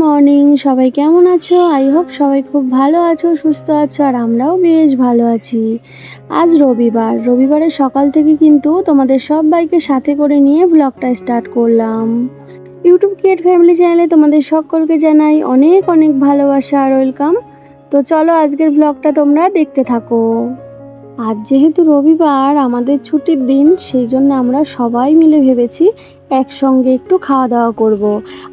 Morning সবাই কেমন আছো? আই হোপ সবাই খুব ভালো আছো, সুস্থ আছো, আর আমরাও বেশ ভালো আছি। আজ রবিবার। রবিবারের সকাল থেকে কিন্তু তোমাদের সবাইকে সাথে করে নিয়ে ব্লগটা স্টার্ট করলাম। ইউটিউব ক্রিয়েট ফ্যামিলি চ্যানেলে তোমাদের সকলকে জানাই অনেক অনেক ভালোবাসা আর ওয়েলকাম তো চলো আজকের ব্লগটা তোমরা দেখতে থাকো। আজ যেহেতু রবিবার, আমাদের ছুটির দিন, সেই জন্য আমরা সবাই মিলে ভেবেছি একসঙ্গে একটু খাওয়া দাওয়া করব।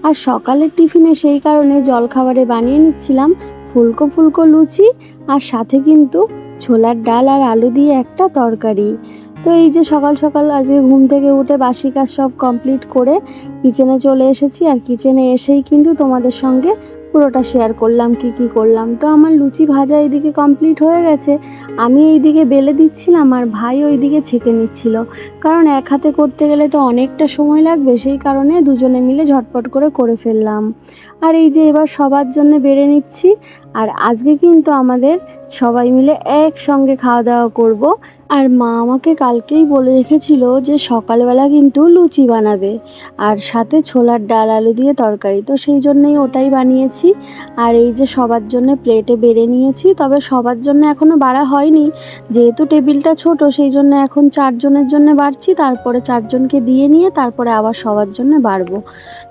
আর সকালের টিফিনে সেই কারণে জলখাবারে বানিয়ে নিচ্ছিলাম ফুলকো ফুলকো লুচি আর সাথে কিন্তু ছোলার ডাল আর আলু দিয়ে একটা তরকারি তো এই যে সকাল সকাল আজকে ঘুম থেকে উঠে বাসি কাজ সব কমপ্লিট করে কিচেনে চলে এসেছি আর কিচেনে এসেই কিন্তু তোমাদের সঙ্গে পুরোটা শেয়ার করলাম, কি কি করলাম। তো আমার লুচি ভাজা এইদিকে কমপ্লিট হয়ে গেছে। আমি এইদিকে বেলে দিচ্ছিলাম আর ভাই ওইদিকে ছেঁকে নিচ্ছিল। কারণ এক হাতে করতে গেলে তো অনেকটা সময় লাগবে, সেই কারণে দুজনে মিলে ঝটপট করে করে ফেললাম। আর এই যে এবার সবার জন্য বেড়ে নিচ্ছি, আর আজকে কিন্তু আমাদের সবাই মিলে একসঙ্গে খাওয়া দাওয়া করব। আর মা আমাকে কালকেই বলে রেখেছিল যে সকালবেলা কিন্তু লুচি বানাবে আর সাথে ছোলার ডাল আলু দিয়ে তরকারি। তো সেই জন্যই ওটাই বানিয়েছি। আর এই যে সবার জন্য প্লেটে বেড়ে নিয়েছি, তবে সবার জন্য এখনও বাড়া হয়নি। যেহেতু টেবিলটা ছোট, সেই জন্য এখন চারজনের জন্য বাড়ছি। তারপরে চারজনকে দিয়ে নিয়ে তারপরে আবার সবার জন্য বাড়বো।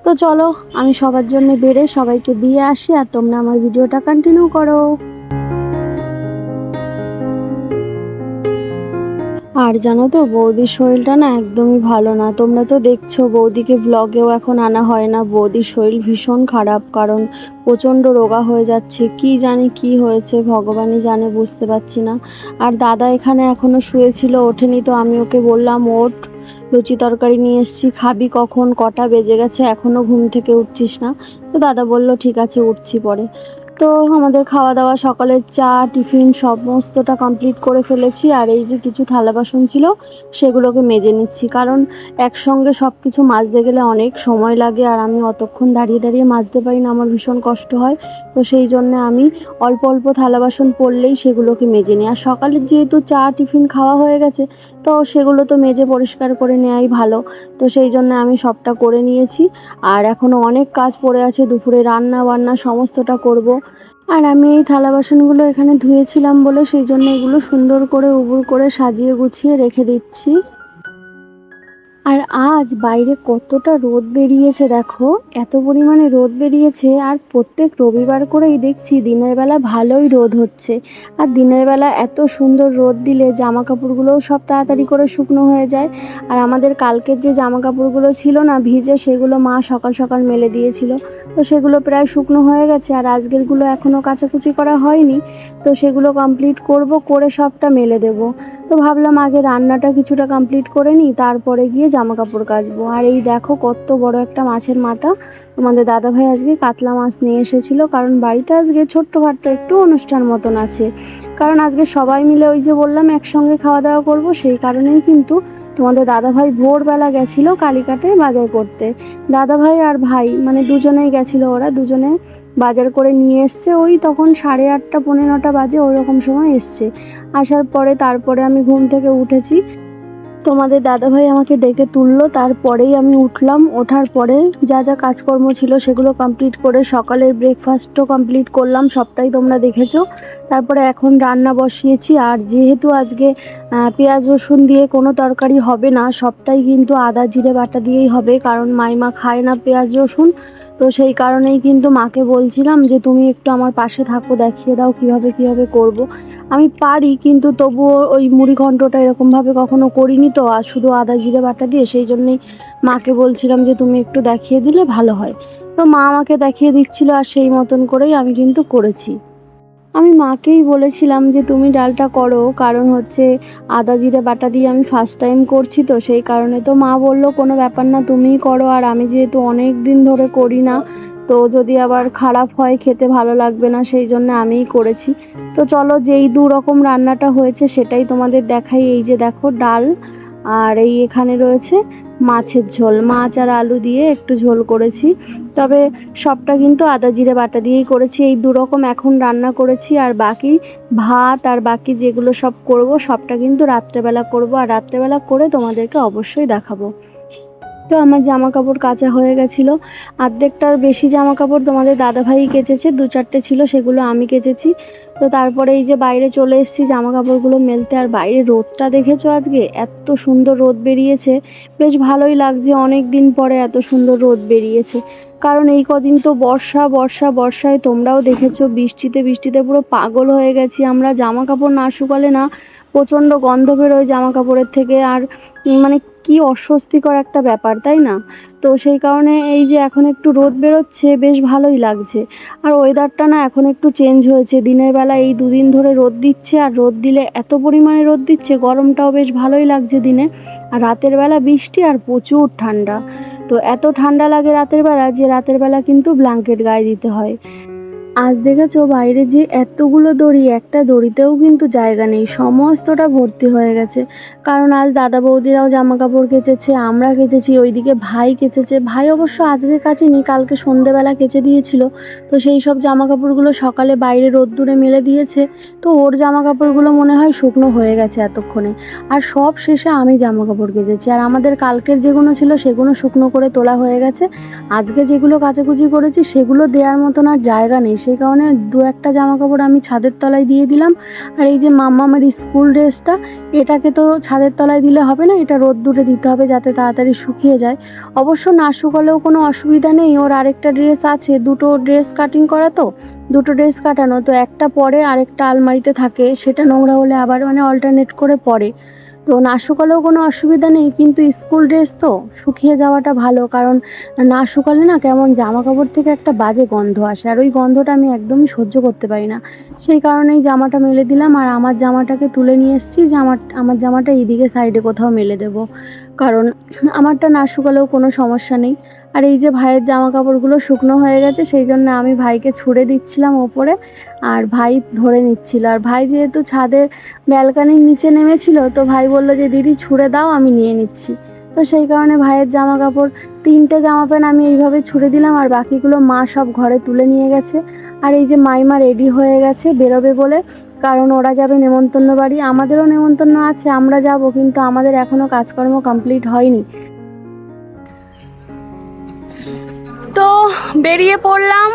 তো চলো, আমি সবার জন্য বেড়ে সবাইকে দিয়ে আসি আর তোমরা আমার ভিডিওটা কন্টিনিউ করো। আর জানো তো, বৌদির শরীরটা না একদমই ভালো না। তোমরা তো দেখছ, বৌদিকে ব্লগেও এখন আনা হয় না। বৌদির শরীর ভীষণ খারাপ, কারণ প্রচণ্ড রোগা হয়ে যাচ্ছে। কি জানি কি হয়েছে, ভগবানই জানে, বুঝতে পারছি না। আর দাদা এখানে এখনও শুয়েছিল, ওঠেনি তো, আমি ওকে বললাম, ওঠ, লুচি তরকারি নিয়ে এসছি, খাবি কখন? কটা বেজে গেছে? এখনও ঘুম থেকে উঠছিস না? তো দাদা বলল, ঠিক আছে, উঠছি পরে। তো আমাদের খাওয়া দাওয়া, সকালের চা, টিফিন সমস্তটা কমপ্লিট করে ফেলেছি। আর এই যে কিছু থালা বাসন ছিল, সেগুলোকে মেজে নিচ্ছি। কারণ একসঙ্গে সব কিছু মাজতে গেলে অনেক সময় লাগে আর আমি অতক্ষণ দাঁড়িয়ে দাঁড়িয়ে মাজতে পারি না, আমার ভীষণ কষ্ট হয়। তো সেই জন্য আমি অল্প অল্প থালা বাসন পড়লেই সেগুলোকে মেজে নিই। আর সকালের যেহেতু চা, টিফিন খাওয়া হয়ে গেছে, তো সেগুলো তো মেজে পরিষ্কার করে নেওয়াই ভালো। তো সেই জন্য আমি সবটা করে নিয়েছি। আর এখনও অনেক কাজ পড়ে আছে, দুপুরে রান্না বান্না সমস্তটা করব। আর আমি এই থালা বাসনগুলো এখানে ধুয়েছিলাম বলে সেই জন্য এগুলো সুন্দর করে উবুর করে সাজিয়ে গুছিয়ে রেখে দিচ্ছি। আর আজ বাইরে কতটা রোদ বেরিয়েছে দেখো? এত পরিমাণে রোদ বেরিয়েছে আর প্রত্যেক রবিবার করেই দেখছি দিনের বেলা ভালোই রোদ হচ্ছে। আর দিনের বেলা এত সুন্দর রোদ দিলে জামা কাপড়গুলোও সব তাড়াতাড়ি করে শুকনো হয়ে যায়। আর আমাদের কালকের যে জামা কাপড়গুলো ছিল না ভিজে, সেগুলো মা সকাল সকাল মেলে দিয়েছিল। তো সেগুলো প্রায় শুকনো হয়ে গেছে আর আজকেরগুলো এখনও কাচাকুচি করা হয়নি। তো সেগুলো কমপ্লিট করব, করে সবটা মেলে দেব। তো ভাবলাম আগে রান্নাটা কিছুটা কমপ্লিট করে নিই, তারপরে গিয়ে জামা কাপড় কাচবো। আর এই দেখো কত বড় একটা মাছের মাথা। তোমাদের দাদাভাই আজকে কাতলা মাছ নিয়ে এসেছিল, কারণ বাড়িতে আজকে ছোট্টখাট্ট একটু অনুষ্ঠান মতন আছে। কারণ আজকে সবাই মিলে ওই যে বললাম, একসঙ্গে খাওয়া দাওয়া করব, সেই কারণেই কিন্তু তোমাদের দাদাভাই ভোরবেলা গেছিল কালীঘাটে বাজার করতে। দাদাভাই আর ভাই মানে দুজনেই গেছিল ওরা, দুজনে বাজার করে নিয়ে এসছে। ওই তখন সাড়ে আটটা, পৌনে নটা বাজে ওই রকম সময় এসছে। আসার পরে তারপরে আমি ঘুম থেকে উঠেছি। তোমাদের দাদাভাই আমাকে ডেকে তুললো, তারপরেই আমি উঠলাম। ওঠার পরে যা যা কাজকর্ম ছিল সেগুলো কমপ্লিট করে সকালের ব্রেকফাস্টও কমপ্লিট করলাম, সবটাই তোমরা দেখেছ। তারপরে এখন রান্না বসিয়েছি, আর যেহেতু আজকে পেঁয়াজ রসুন দিয়ে কোনো তরকারি হবে না, সবটাই কিন্তু আদা, জিরে, বাটা দিয়েই হবে, কারণ মাইমা খায় না পেঁয়াজ রসুন। তো সেই কারণেই কিন্তু মাকে বলছিলাম যে, তুমি একটু আমার পাশে থাকো, দেখিয়ে দাও কীভাবে কীভাবে করব। আমি পারি, কিন্তু তবুও ওই মুড়ি ঘণ্টটা এরকমভাবে কখনো করিনি তো, আর শুধু আদা, জিরে, বাটা দিয়ে। সেই জন্যই মাকে বলছিলাম যে, তুমি একটু দেখিয়ে দিলে ভালো হয়। তো মা আমাকে দেখিয়ে দিচ্ছিল, আর সেই মতন করেই আমি কিন্তু করেছি। আমি মাকেই বলেছিলাম যে তুমি ডালটা করো, কারণ হচ্ছে আদা, জিরে, বাটা দিয়ে আমি ফার্স্ট টাইম করছি তো, সেই কারণে তো মা বলল, কোনো ব্যাপার না, তুমিই করো। আর আমি যেহেতু অনেক দিন ধরে করি না, তো যদি আবার খারাপ হয়, খেতে ভালো লাগবে না, সেই জন্য আমিই করেছি। তো চলো, যেই দু রকম রান্নাটা হয়েছে, সেটাই তোমাদের দেখাই। এই যে দেখো, ডাল আর এই এখানে রয়েছে মাছের ঝোল। মাছ আর আলু দিয়ে একটু ঝোল করেছি। তবে সবটা কিন্তু আদা, জিরে, বাটা দিয়েই করেছি। এই দুরকম এখন রান্না করেছি আর বাকি ভাত আর বাকি যেগুলো সব করব, সবটা কিন্তু রাত্রেবেলা করব। আর রাত্রেবেলা করে তোমাদেরকে অবশ্যই দেখাবো। তো আমার জামা কাপড় কাচা হয়ে গেছিল। অর্ধেকটার বেশি জামা কাপড় তোমাদের দাদাভাই কেচেছে, দু চারটে ছিল, সেগুলো আমি কেচেছি। তো তারপরে এই যে বাইরে চলে এসেছি জামা কাপড়গুলো মেলতে। আর বাইরে রোদটা দেখেছ আজকে? এত সুন্দর রোদ বেরিয়েছে। বেশ ভালোই লাগছে অনেক দিন পরে এত সুন্দর রোদ বেরিয়েছে। কারণ এই কদিন তো বর্ষা বর্ষা, বর্ষায় তোমরাও দেখেছ, বৃষ্টিতে বৃষ্টিতে পুরো পাগল হয়ে গেছি আমরা। জামা কাপড় না শুকালে না প্রচণ্ড গন্ধ বেরোয় জামা কাপড়ের থেকে। আর মানে কি অস্বস্তিকর একটা ব্যাপার, তাই না? তো সেই কারণে এই যে এখন একটু রোদ বেরোচ্ছে, বেশ ভালোই লাগছে। আর ওয়েদারটা না এখন একটু চেঞ্জ হয়েছে। দিনের বেলা এই দুদিন ধরে রোদ দিচ্ছে, আর রোদ দিলে এত পরিমাণে রোদ দিচ্ছে, গরমটাও বেশ ভালোই লাগছে দিনে। আর রাতের বেলা বৃষ্টি আর প্রচুর ঠান্ডা। তো এত ঠান্ডা লাগে রাতের বেলা যে রাতের বেলা কিন্তু ব্ল্যাঙ্কেট গায়ে দিতে হয়। আজ দেখেছ বাইরে যে এতগুলো দড়ি, একটা দড়িতেও কিন্তু জায়গা নেই, সমস্তটা ভর্তি হয়ে গেছে। কারণ আজ দাদা বৌদিরাও জামা কাপড় কেচেছে, আমরা কেচেছি, ওইদিকে ভাই কেচেছে। ভাই অবশ্য আজকে কাচেনি, কালকে সন্ধেবেলা কেচে দিয়েছিল। তো সেই সব জামা কাপড়গুলো সকালে বাইরে রোদ্দুরে মেলে দিয়েছে। তো ওর জামা কাপড়গুলো মনে হয় শুকনো হয়ে গেছে এতক্ষণে। আর সব শেষে আমি জামা কাপড় কেচেছি। আর আমাদের কালকের যেগুলো ছিল, সেগুলো শুকনো করে তোলা হয়ে গেছে। আজকে যেগুলো কাচাকুচি করেছি, সেগুলো দেওয়ার মতন আর জায়গা নেই। সেই কারণে দু একটা জামা কাপড় আমি ছাদের তলায় দিয়ে দিলাম। আর এই যে মাম্মামের স্কুল ড্রেসটা, এটাকে তো ছাদের তলায় দিলে হবে না, এটা রোদ্দুরে দিতে হবে যাতে তাড়াতাড়ি শুকিয়ে যায়। অবশ্য না শুকালেও কোনো অসুবিধা নেই, ওর আরেকটা ড্রেস আছে, দুটো ড্রেস কাটিং করা তো, দুটো ড্রেস কাটানো, তো একটা পরে আরেকটা আলমারিতে থাকে, সেটা নোংরা হলে আবার মানে অল্টারনেট করে পরে। তো না শুকালেও কোনো অসুবিধা নেই, কিন্তু স্কুল ড্রেস তো শুকিয়ে যাওয়াটা ভালো, কারণ না শুকালে না কেমন জামা কাপড় থেকে একটা বাজে গন্ধ আসে, আর ওই গন্ধটা আমি একদমই সহ্য করতে পারি না। সেই কারণেই জামাটা মেলে দিলাম, আর আমার জামাটাকে তুলে নিয়ে এসেছি জামা আমার জামাটা এইদিকে সাইডে কোথাও মেলে দেব। কারণ আমারটা না শুকালেও কোনো সমস্যা নেই। আর এই যে ভাইয়ের জামা কাপড়গুলো শুকনো হয়ে গেছে, সেই জন্য আমি ভাইকে ছুড়ে দিচ্ছিলাম ওপরে আর ভাই ধরে নিচ্ছিল। আর ভাই যেহেতু ছাদের ব্যালকানির নিচে নেমেছিল, তো ভাই বলল যে, দিদি, ছুঁড়ে দাও, আমি নিয়ে নিচ্ছি। তো সেই কারণে ভাইয়ের জামা কাপড় তিনটে জামা প্যান্ট আমি এইভাবে ছুঁড়ে দিলাম আর বাকিগুলো মা সব ঘরে তুলে নিয়ে গেছে। আর এই যে মাইমা রেডি হয়ে গেছে বেরোবে বলে, কারণ ওরা যাবে নেমন্তন্ন বাড়ি। আমাদেরও নেমন্তন্ন আছে, আমরা যাব, কিন্তু আমাদের এখনও কাজকর্ম কমপ্লিট হয়নি। তো বেরিয়ে পড়লাম।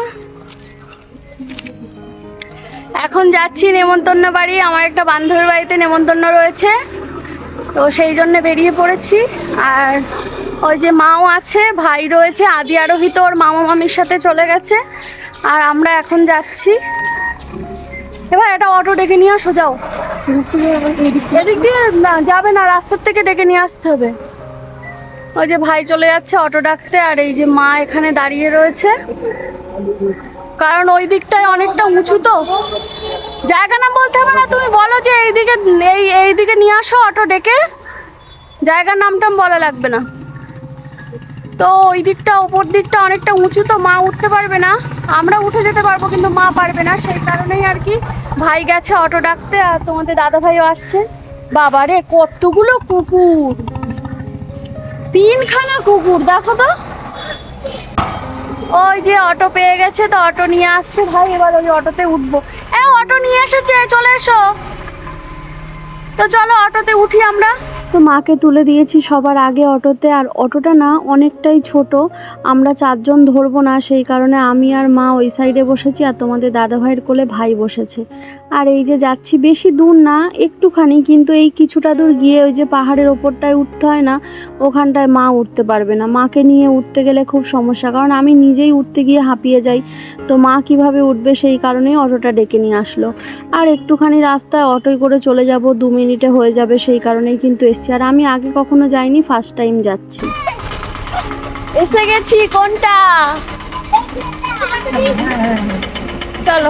এখন যাচ্ছি নেমন্তন্ন বাড়ি। আমার একটা বান্ধবীর বাড়িতে নেমন্তন্ন রয়েছে। তো সেই জন্য বেরিয়ে পড়েছি। আর ওই যে মাও আছে, ভাই রয়েছে, আদি আরোহিত, ওর মামা মামির সাথে চলে গেছে। আর আমরা এখন যাচ্ছি। এবার এটা অটো ডেকে নিয়ে আসো, যাও। এদিক দিয়ে যাবে না, রাস্তার থেকে ডেকে নিয়ে আসতে হবে। ওই যে ভাই চলে যাচ্ছে অটো ডাকতে, আর এই যে মা এখানে দাঁড়িয়ে রয়েছে। কারণ ওই দিকটায় অনেকটা উঁচু তো। জায়গা নাম বলতে হবে না, তুমি বলো যে এইদিকে, এই, এইদিকে নিয়ে আসো অটো ডেকে। জায়গার নামটাম বলা লাগবে না। তো ওই দিকটা, ওপর দিকটা অনেকটা উঁচু তো, মা উঠতে পারবে না। আমরা উঠে যেতে পারব, কিন্তু মা পারবে না। সেই কারণেই আর কি ভাই গেছে অটো ডাকতে, আর তোমাদের দাদা ভাইও আসছে। বাবারে, কতগুলো কুকুর! তিনখানা কুকুর, দেখো তো। ওই যে অটো পেয়ে গেছে, তো অটো নিয়ে আসছে। ভাই, এবার ওই অটোতে উঠবো। এ, অটো নিয়ে এসেছে, চলে এসো। তো চলো অটোতে উঠি আমরা। তো মাকে তুলে দিয়েছি সবার আগে অটোতে, আর অটোটা না অনেকটাই ছোট। আমরা চারজন ধরবো না, সেই কারণে আমি আর মা ওই সাইডে বসেছি, আর তোমাদের দাদা ভাইয়ের কোলে ভাই বসেছে। আর এই যে যাচ্ছি বেশি দূর না একটুখানি কিন্তু এই কিছুটা দূর গিয়ে ওই যে পাহাড়ের ওপরটায় উঠতে হয় না ওখানটায় মা উঠতে পারবে না। মাকে নিয়ে উঠতে গেলে খুব সমস্যা কারণ আমি নিজেই উঠতে গিয়ে হাঁপিয়ে যাই। তো মা কীভাবে উঠবে সেই কারণেই অটোটা ডেকে নিয়ে আসলো। আর একটুখানি রাস্তায় অটোয় করে চলে যাব দু মিনিটে হয়ে যাবে সেই কারণেই কিন্তু এসছি। আর আমি আগে কখনো যাইনি ফার্স্ট টাইম যাচ্ছি। এসে গেছি কোনটা? চলো।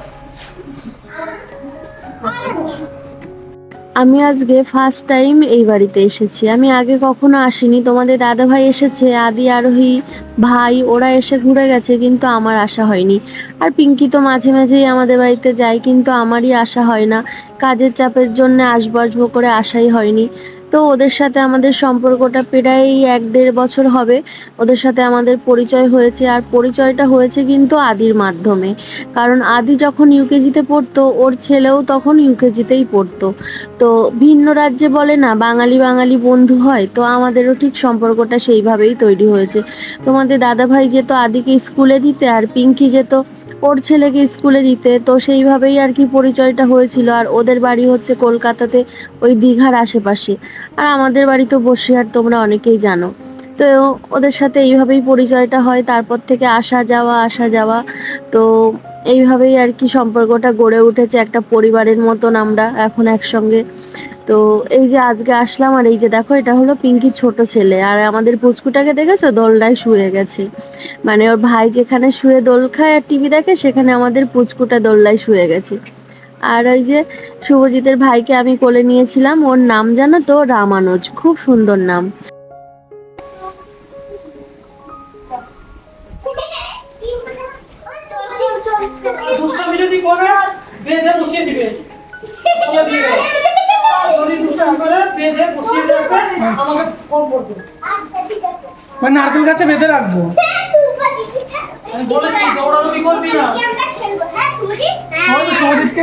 আমি আজকে ফার্স্ট টাইম এই বাড়িতে এসেছি। আমি আগে কখনো আসিনি। তোমাদের দাদা ভাই এসেছে, আদি, আরোহী ভাই, ওরা এসে ঘুরে গেছে, কিন্তু আমার আসা হয়নি। আর পিঙ্কি তো মাঝে মাঝেই আমাদের বাড়িতে যায়, কিন্তু আমারই আসা হয় না। কাজের চাপের জন্য আসব আসব করে আসাই হয়নি। তো ওদের সাথে আমাদের সম্পর্কটা প্রায় এক দেড় বছর হবে। ওদের সাথে আমাদের পরিচয় হয়েছে আর পরিচয়টা হয়েছে কিন্তু আদির মাধ্যমে। কারণ আদি যখন ইউকেজিতে পড়তো, ওর ছেলেও তখন ইউকেজিতেই পড়তো। তো ভিন্ন রাজ্যে বলে না, বাঙালি বাঙালি বন্ধু হয়, তো আমাদেরও ঠিক সম্পর্কটা সেইভাবেই তৈরি হয়েছে। তোমাদের দাদাভাই যেত আদিকে স্কুলে দিতে আর পিঙ্কি যেত ওর ছেলেকে স্কুলে দিতে, তো সেইভাবেই আর কি পরিচয়টা হয়েছিল। আর ওদের বাড়ি হচ্ছে কলকাতাতে ওই দীঘার আশেপাশে। আর আমাদের বাড়ি তো বসিরহাট, তোমরা অনেকেই জানো। তো ওদের সাথে এইভাবেই পরিচয়টা হয়। তারপর থেকে আসা যাওয়া আসা যাওয়া। তো এইভাবেই আর কি সম্পর্কটা গড়ে উঠেছে। একটা পরিবারের মতন আমরা এখন একসঙ্গে। তো এই যে আজকে আসলাম আর এই যে দেখো, এটা হলো পিঙ্কির ছোট ছেলে। আর আমাদের পুচকুটাকে দেখেছ? দোলনায় শুয়ে গেছে। মানে ওর ভাই যেখানে শুয়ে দোল খায় আর টিভি দেখে, সেখানে আমাদের পুচকুটা দোলনায় শুয়ে গেছে। আর ওই যে শুভজিতের ভাইকে আমি কোলে নিয়েছিলাম। ওর নাম জানো তো? রামানুজ। খুব সুন্দর নাম। দুষ্টামি যদি করে বেঁধে বসিয়ে দিবে। মানে নারকেল গাছে বেঁধে রাখব?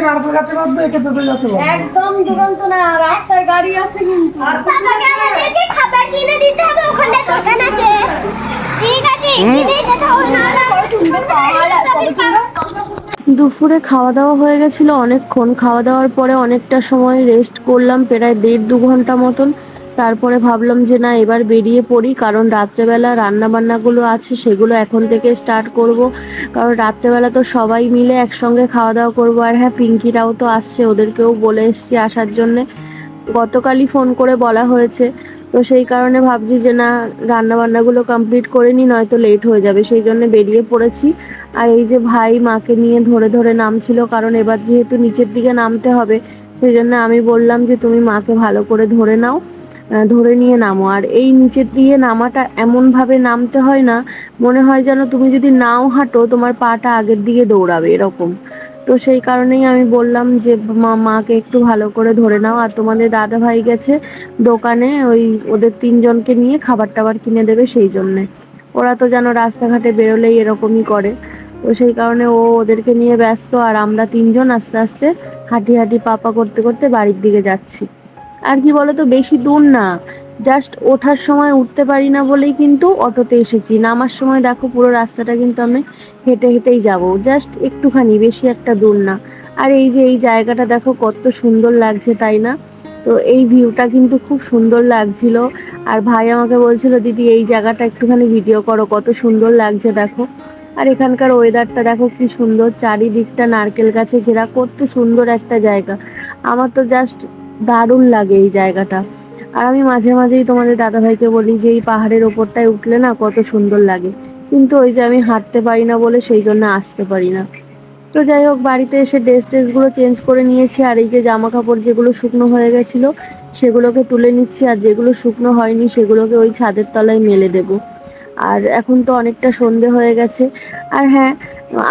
নারকেল গাছে বাঁধবে একে বেঁধে গাছে একদম দুরন্ত না রাস্তায় গাড়ি আছে কিন্তু। আর পাপাকে আমাদেরকে খাবার কিনে দিতে হবে ওখানে দোকান আছে। ঠিক আছে কিনে যেতে হবে না দুপুরে খাওয়া দাওয়া হয়ে গেছিল অনেকক্ষণ। খাওয়া দাওয়ার পরে অনেকটা সময় রেস্ট করলাম প্রায় দেড় দু ঘণ্টা মতন। তারপরে ভাবলাম যে না, এবার বেরিয়ে পড়ি, কারণ রাত্রেবেলা রান্নাবান্নাগুলো আছে, সেগুলো এখন থেকে স্টার্ট করব। কারণ রাত্রেবেলা তো সবাই মিলে একসঙ্গে খাওয়া দাওয়া করব। আর হ্যাঁ পিঙ্কিরাও তো আসছে, ওদেরকেও বলে এসছি আসার জন্যে। গতকালই ফোন করে বলা হয়েছে। তো সেই কারণে ভাবছি যে না রান্না বান্নাগুলো কমপ্লিট করে নি নয়তো লেট হয়ে যাবে। সেই জন্য বেরিয়ে পড়েছি। আর এই যে ভাই মাকে নিয়ে ধরে ধরে নামছিল, কারণ এবার যেহেতু নিচের দিকে নামতে হবে, সেই জন্য আমি বললাম যে তুমি মাকে ভালো করে ধরে নাও ধরে নিয়ে নামো। আর এই নিচের দিয়ে নামাটা এমনভাবে নামতে হয় না, মনে হয় যেন তুমি যদি নাও হাঁটো, তোমার পাটা আগের দিকে দৌড়াবে, এরকম। তো সেই কারণেই আমি বললাম যে মাকে একটু ভালো করে ধরে নাও। আর তোমাদের দাদা ভাই গেছে দোকানে, ওই ওদের তিনজনকে নিয়ে খাবার টাবার কিনে দেবে সেই জন্যে। ওরা তো যেন রাস্তাঘাটে বেরোলেই এরকমই করে। তো সেই কারণে ও ওদেরকে নিয়ে ব্যস্ত, আর আমরা তিনজন আস্তে আস্তে হাঁটি হাঁটি পাপা করতে করতে বাড়ির দিকে যাচ্ছি। আর কি বলতো, বেশি দূর না। জাস্ট ওঠার সময় উঠতে পারি না বলেই কিন্তু অটোতে এসেছি। নামার সময় দেখো পুরো রাস্তাটা কিন্তু আমি হেঁটে হেঁটেই যাব। জাস্ট একটুখানি, বেশি একটা দূর না। আর এই যে এই জায়গাটা দেখো কত সুন্দর লাগছে, তাই না? তো এই ভিউটা কিন্তু খুব সুন্দর লাগছিল। আর ভাই আমাকে বলছিল, দিদি, এই জায়গাটা একটুখানি ভিডিও করো, কত সুন্দর লাগছে দেখো। আর এখানকার ওয়েদারটা দেখো কি সুন্দর, চারিদিকটা নারকেল গাছে ঘেরা, কত সুন্দর একটা জায়গা। আমার তো জাস্ট দারুণ লাগে এই জায়গাটা। আর আমি মাঝে মাঝেই তোমাদের দাদাভাইকে বলি যে এই পাহাড়ের ওপরটায় উঠলে না কত সুন্দর লাগে। কিন্তু ওই যে আমি হাঁটতে পারি না বলে সেই জন্য আসতে পারি না। তো যাই হোক, বাড়িতে এসে ড্রেস ট্রেসগুলো চেঞ্জ করে নিয়েছি আর এই যে জামা কাপড় যেগুলো শুকনো হয়ে গেছিল, সেগুলোকে তুলে নিচ্ছি আর যেগুলো শুকনো হয়নি সেগুলোকে ওই ছাদের তলায় মেলে দেবো। আর এখন তো অনেকটা সন্ধে হয়ে গেছে। আর হ্যাঁ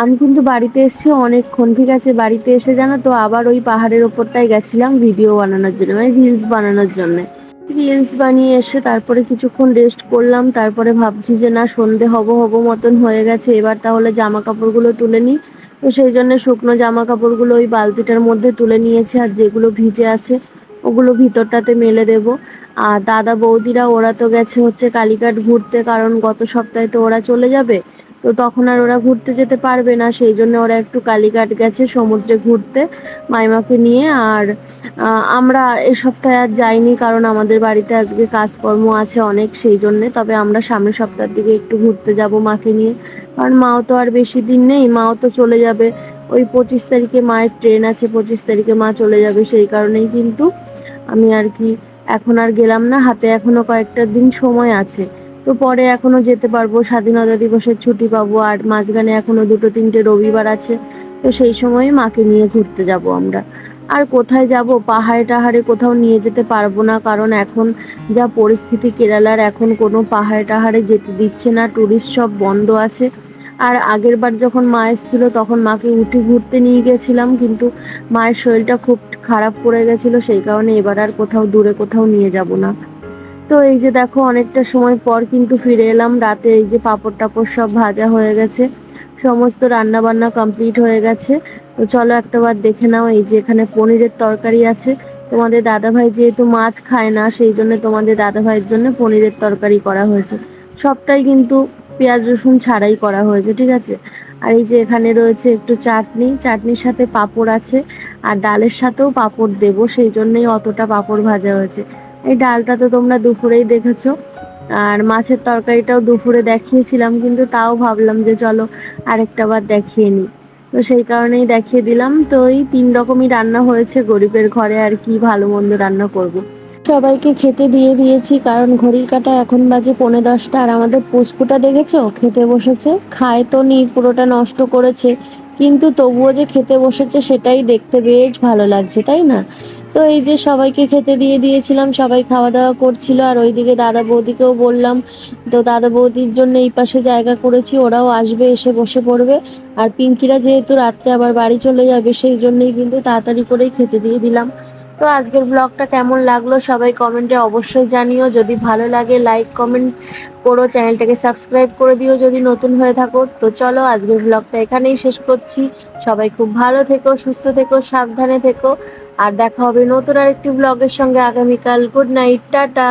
আমি কিন্তু বাড়িতে এসেছি, অনেকক্ষণ। ঠিক আছে, বাড়িতে এসে জানো তো, আবার ওই পাহাড়ের ওপরটায় গেছিলাম ভিডিও বানানোর জন্য মানে রিলস বানানোর জন্য। রিলস বানিয়ে এসে তারপরে কিছুক্ষণ রেস্ট করলাম, তারপরে ভাবছি যে না, সন্ধে হব হব মতন হয়ে গেছে, এবার তাহলে জামা কাপড়গুলো তুলে নিই। তো সেই জন্য শুকনো জামা কাপড়গুলো ওই বালতিটার মধ্যে তুলে নিয়েছে, আর যেগুলো ভিজে আছে, ওগুলো ভিতরটাতে মেলে দেব। আর দাদা বৌদিরা, ওরা তো গেছে হচ্ছে কালীঘাট ঘুরতে, কারণ গত সপ্তাহে তো ওরা চলে যাবে। তো তখন আর ওরা ঘুরতে যেতে পারবে না, সেই জন্য ওরা একটু কালীঘাট গেছে সমুদ্রে ঘুরতে মাইমাকে নিয়ে। আর আমরা এ সপ্তাহে আর যাইনি কারণ আমাদের বাড়িতে আজকে কাজকর্ম আছে অনেক সেই জন্যে, তবে আমরা সামনের সপ্তাহের দিকে একটু ঘুরতে যাব মাকে নিয়ে। কারণ মাও তো আর বেশি দিন নেই, মাও তো চলে যাবে। ওই পঁচিশ তারিখে মায়ের ট্রেন আছে, পঁচিশ তারিখে মা চলে যাবে, সেই কারণেই কিন্তু আমি আর কি এখন আর গেলাম না। হাতে এখনও কয়েকটা দিন সময় আছে। তো পরে এখনও যেতে পারব। স্বাধীনতা দিবসের ছুটি পাবো আর মাঝখানে এখনও দুটো তিনটে রবিবার আছে। তো সেই সময় মাকে নিয়ে ঘুরতে যাব আমরা। আর কোথায় যাব? পাহাড়ে টাহাড়ে কোথাও নিয়ে যেতে পারব না। কারণ এখন যা পরিস্থিতি কেরালার, এখন কোনো পাহাড়ে টাহাড়ে যেতে দিচ্ছে না। ট্যুরিস্ট সব বন্ধ আছে। আর আগের বার যখন মা এসেছিল, তখন মাকে উঠে ঘুরতে নিয়ে গেছিলাম। কিন্তু মায়ের শরীরটা খুব খারাপ করে গেছিল। সেই কারণে এবার আর কোথাও দূরে কোথাও নিয়ে যাব না। তো এই যে দেখো, অনেকটা সময় পর কিন্তু ফিরে এলাম। রাতে এই যে পাঁপড় টাপড় সব ভাজা হয়ে গেছে, সমস্ত রান্না বান্না কমপ্লিট হয়ে গেছে। তো চলো একটা বার দেখে নাও এই যে এখানে পনিরের তরকারি আছে। তোমাদের দাদাভাই যেহেতু মাছ খায় না, সেই জন্য তোমাদের দাদাভাইয়ের জন্য পনিরের তরকারি করা হয়েছে। সবটাই কিন্তু পেঁয়াজ, রসুন ছাড়াই করা হয়েছে, ঠিক আছে? আর এই যে এখানে রয়েছে একটু চাটনি। চাটনির সাথে পাঁপড় আছে, আর ডালের সাথেও পাঁপড় দেবো, সেই জন্যই অতটা পাঁপড় ভাজা হয়েছে। এই ডালটা তো তোমরা দুপুরেই দেখেছ। আর মাছের তরকারিটাও দুপুরে দেখিয়েছিলাম, কিন্তু তাও ভাবলাম যে চলো আরেকটা বার দেখিয়ে নিই। তো সেই কারণেই দেখিয়ে দিলাম। তো এই তিন রকমই রান্না হয়েছে গরিবের ঘরে, আর কি ভালো মন্দ রান্না করব। সবাইকে খেতে দিয়ে দিয়েছি, কারণ ঘড়ির কাটা এখন বাজে পৌনে দশটা। আর আমাদের পুচকুটা দেখেছ? খেতে বসেছে। খায় তো নি, পুরোটা নষ্ট করেছে। কিন্তু তবুও যে খেতে বসেছে, সেটাই দেখতে বেশ ভালো লাগছে, তাই না? তো এই যে সবাইকে খেতে দিয়ে দিয়েছিলাম, সবাই খাওয়া দাওয়া করছিল আর ওইদিকে দাদা বৌদিকেও বললাম, তো দাদা বৌদির জন্য এই পাশে জায়গা করেছি, ওরাও আসবে, এসে বসে পড়বে। আর পিঙ্কিরা যেহেতু রাত্রে আবার বাড়ি চলে যাবে, সেই জন্যই কিন্তু তাড়াতাড়ি করেই খেতে দিয়ে দিলাম। তো আজকের ব্লগটা কেমন লাগল সবাই কমেন্টে অবশ্যই জানিও। যদি ভালো লাগে লাইক কমেন্ট করো, চ্যানেলটাকে সাবস্ক্রাইব করে দিও যদি নতুন হয়ে থাকো। তো চলো আজকের ব্লগটা এখানেই শেষ করছি। সবাই খুব ভালো থেকো, সুস্থ থেকো, সাবধানে থেকো। আর দেখা হবে নতুন আরেকটি ব্লগের সঙ্গে আগামীকাল। Good night tata.